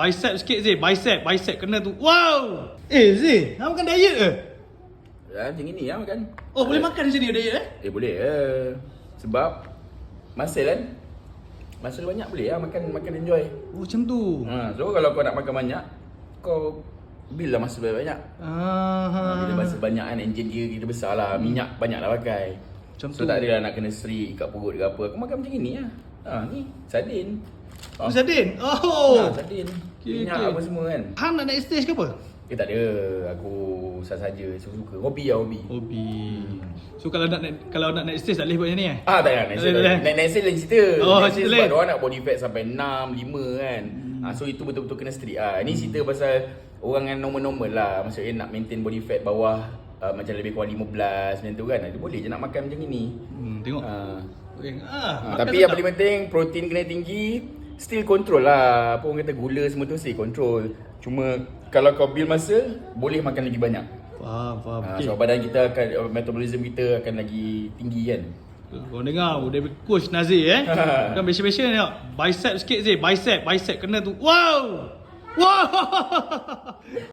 Bicep sikit Zee. Bicep. Bicep kena tu. Wow. Eh Zee. Nak makan diet ke? Ya, macam ni lah makan. Oh boleh makan macam ni diet eh? Eh boleh ya. Sebab muscle kan. Muscle banyak boleh lah makan makan enjoy. Oh macam tu. Ha, so kalau kau nak makan banyak, kau build lah muscle banyak. Ah. Ha, bila muscle banyak kan engine dia kita besar lah, minyak banyak lah pakai. Macam so tu. tak adalah nak kena strik kat perut ke apa. Aku makan macam ni lah. Ha, ni sardin. Oh, sardin. Oh. Sardin. Okey, minyak okey. apa semua kan. Hang nak naik stage ke apa? Eh tak ada. Aku saja-saja suka-suka. Hobi lah hobi. Hobi. So kalau nak naik, kalau nak naik stage tak boleh buat macam ni eh? Ah tak payah naik boleh, Naik naik sale lain cerita. Oh, naik lain. sebab orang nak body fat sampai 6, 5 kan. Hmm. Ah so itu betul-betul kena strict ah. Ini cerita pasal orang yang normal-normal lah. Maksudnya nak maintain body fat bawah uh, macam lebih kurang 15 macam tu kan. Itu boleh je nak makan macam ini. Hmm, tengok. Ah. Okay. Ah, Ah, tapi yang paling penting protein kena tinggi. Still control lah. Apa orang kata gula semua tu still control. Cuma kalau kau build masa boleh makan lagi banyak. Faham, faham. Ah, Okay. so badan kita akan metabolism kita akan lagi tinggi kan. Kau dengar Dia coach Nazir eh Bukan biasa-biasa ni tengok Bicep sikit Zee Bicep Bicep kena tu Wow Wow